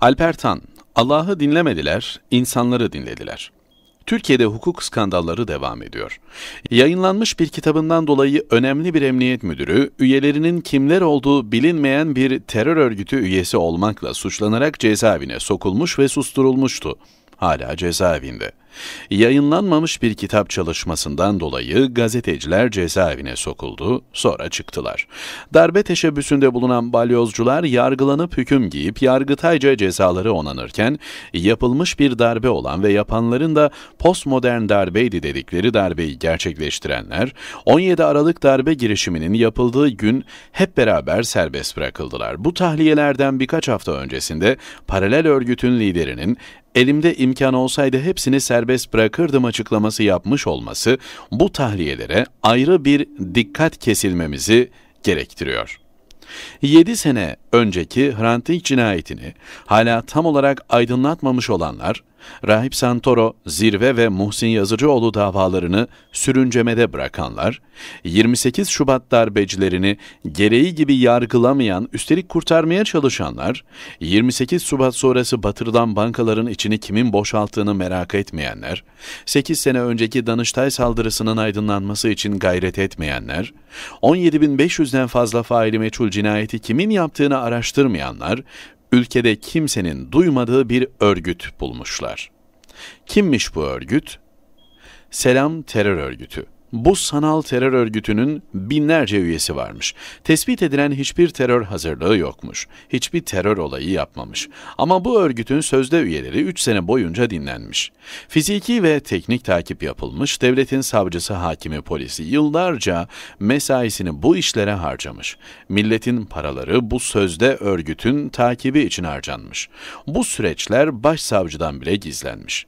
Alper Tan, Allah'ı dinlemediler, insanları dinlediler. Türkiye'de hukuk skandalları devam ediyor. Yayınlanmış bir kitabından dolayı önemli bir emniyet müdürü, üyelerinin kimler olduğu bilinmeyen bir terör örgütü üyesi olmakla suçlanarak cezaevine sokulmuş ve susturulmuştu. Hala cezaevinde. Yayınlanmamış bir kitap çalışmasından dolayı gazeteciler cezaevine sokuldu, sonra çıktılar. Darbe teşebbüsünde bulunan balyozcular yargılanıp hüküm giyip yargıtayca cezaları onanırken, yapılmış bir darbe olan ve yapanların da postmodern darbeydi dedikleri darbeyi gerçekleştirenler, 17 Aralık darbe girişiminin yapıldığı gün hep beraber serbest bırakıldılar. Bu tahliyelerden birkaç hafta öncesinde paralel örgütün liderinin elimde imkan olsaydı hepsini serbest bırakırdım açıklaması yapmış olması bu tahliyelere ayrı bir dikkat kesilmemizi gerektiriyor. 7 sene önceki Hrant Dink cinayetini hala tam olarak aydınlatmamış olanlar, Rahip Santoro, Zirve ve Muhsin Yazıcıoğlu davalarını sürüncemede bırakanlar, 28 Şubat darbecilerini gereği gibi yargılamayan, üstelik kurtarmaya çalışanlar, 28 Şubat sonrası batırılan bankaların içini kimin boşalttığını merak etmeyenler, 8 sene önceki Danıştay saldırısının aydınlanması için gayret etmeyenler, 17.500'den fazla faili meçhul cinayeti kimin yaptığını araştırmayanlar, ülkede kimsenin duymadığı bir örgüt bulmuşlar. Kimmiş bu örgüt? Selam Terör Örgütü. Bu sanal terör örgütünün binlerce üyesi varmış. Tespit edilen hiçbir terör hazırlığı yokmuş. Hiçbir terör olayı yapmamış. Ama bu örgütün sözde üyeleri 3 sene boyunca dinlenmiş. Fiziki ve teknik takip yapılmış, devletin savcısı, hakimi, polisi yıllarca mesaisini bu işlere harcamış. Milletin paraları bu sözde örgütün takibi için harcanmış. Bu süreçler başsavcıdan bile gizlenmiş.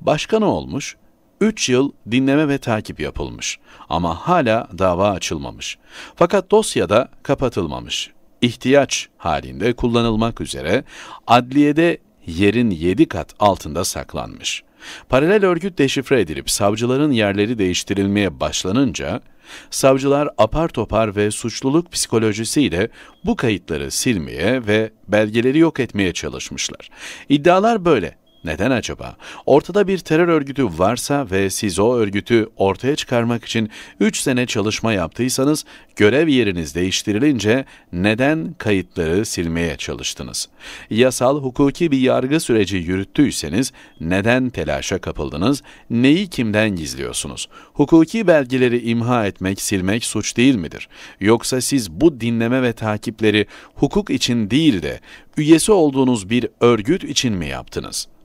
Başka ne olmuş? 3 yıl dinleme ve takip yapılmış ama hala dava açılmamış. Fakat dosyada kapatılmamış. İhtiyaç halinde kullanılmak üzere adliyede yerin 7 kat altında saklanmış. Paralel örgüt deşifre edilip savcıların yerleri değiştirilmeye başlanınca, savcılar apar topar ve suçluluk psikolojisiyle bu kayıtları silmeye ve belgeleri yok etmeye çalışmışlar. İddialar böyle. Neden acaba? Ortada bir terör örgütü varsa ve siz o örgütü ortaya çıkarmak için 3 sene çalışma yaptıysanız görev yeriniz değiştirilince neden kayıtları silmeye çalıştınız? Yasal, hukuki bir yargı süreci yürüttüyseniz neden telaşa kapıldınız? Neyi kimden gizliyorsunuz? Hukuki belgeleri imha etmek, silmek suç değil midir? Yoksa siz bu dinleme ve takipleri hukuk için değil de üyesi olduğunuz bir örgüt için mi yaptınız?''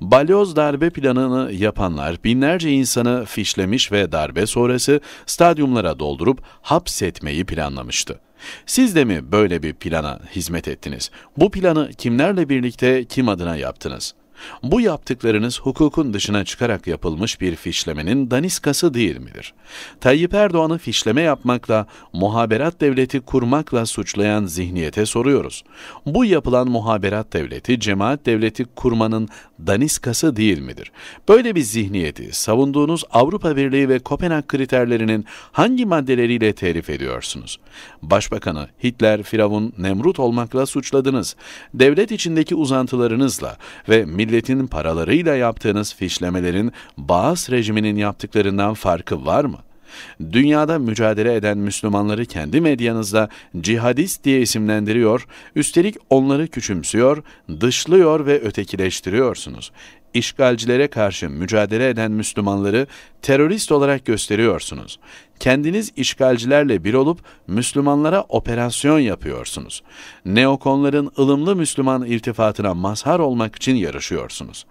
Balyoz darbe planını yapanlar binlerce insanı fişlemiş ve darbe sonrası stadyumlara doldurup hapsetmeyi planlamıştı. Siz de mi böyle bir plana hizmet ettiniz? Bu planı kimlerle birlikte kim adına yaptınız? Bu yaptıklarınız hukukun dışına çıkarak yapılmış bir fişlemenin daniskası değil midir? Tayyip Erdoğan'ı fişleme yapmakla, muhaberat devleti kurmakla suçlayan zihniyete soruyoruz. Bu yapılan muhaberat devleti, cemaat devleti kurmanın daniskası değil midir? Böyle bir zihniyeti savunduğunuz Avrupa Birliği ve Kopenhag kriterlerinin hangi maddeleriyle terif ediyorsunuz? Başbakanı Hitler, Firavun, Nemrut olmakla suçladınız. Devlet içindeki uzantılarınızla ve milli milletin paralarıyla yaptığınız fişlemelerin Baas rejiminin yaptıklarından farkı var mı? Dünyada mücadele eden Müslümanları kendi medyanızda cihadist diye isimlendiriyor, üstelik onları küçümsüyor, dışlıyor ve ötekileştiriyorsunuz işgalcilere karşı mücadele eden Müslümanları terörist olarak gösteriyorsunuz. Kendiniz işgalcilerle bir olup Müslümanlara operasyon yapıyorsunuz. Neokonların ılımlı Müslüman iltifatına mazhar olmak için yarışıyorsunuz.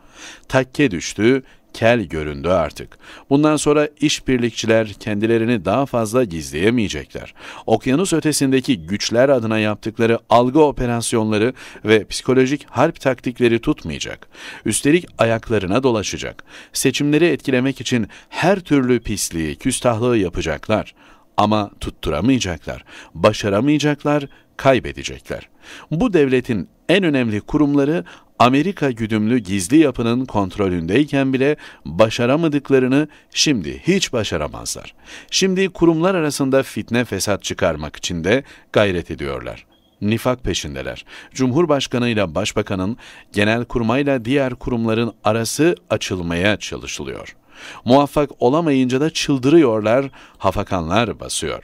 Takke düştü, kel göründü artık. Bundan sonra işbirlikçiler kendilerini daha fazla gizleyemeyecekler. Okyanus ötesindeki güçler adına yaptıkları algı operasyonları ve psikolojik harp taktikleri tutmayacak. Üstelik ayaklarına dolaşacak. Seçimleri etkilemek için her türlü pisliği, küstahlığı yapacaklar. Ama tutturamayacaklar, başaramayacaklar, kaybedecekler. Bu devletin en önemli kurumları Amerika güdümlü gizli yapının kontrolündeyken bile başaramadıklarını şimdi hiç başaramazlar. Şimdi kurumlar arasında fitne fesat çıkarmak için de gayret ediyorlar. nifak peşindeler. Cumhurbaşkanı ile başbakanın, genel kurmayla diğer kurumların arası açılmaya çalışılıyor. Muvaffak olamayınca da çıldırıyorlar, hafakanlar basıyor.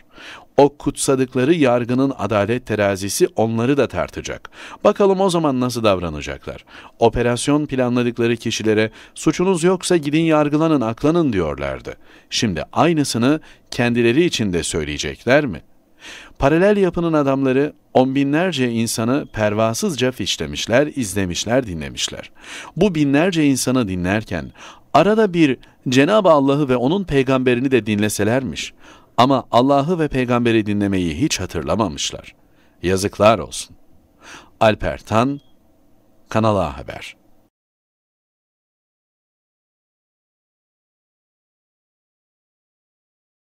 O kutsadıkları yargının adalet terazisi onları da tartacak. Bakalım o zaman nasıl davranacaklar. Operasyon planladıkları kişilere suçunuz yoksa gidin yargılanın aklanın diyorlardı. Şimdi aynısını kendileri için de söyleyecekler mi? Paralel yapının adamları on binlerce insanı pervasızca fişlemişler, izlemişler, dinlemişler. Bu binlerce insanı dinlerken arada bir Cenab-ı Allah'ı ve onun peygamberini de dinleselermiş. Ama Allah'ı ve peygamberi dinlemeyi hiç hatırlamamışlar. Yazıklar olsun. Alper Tan, Kanal A Haber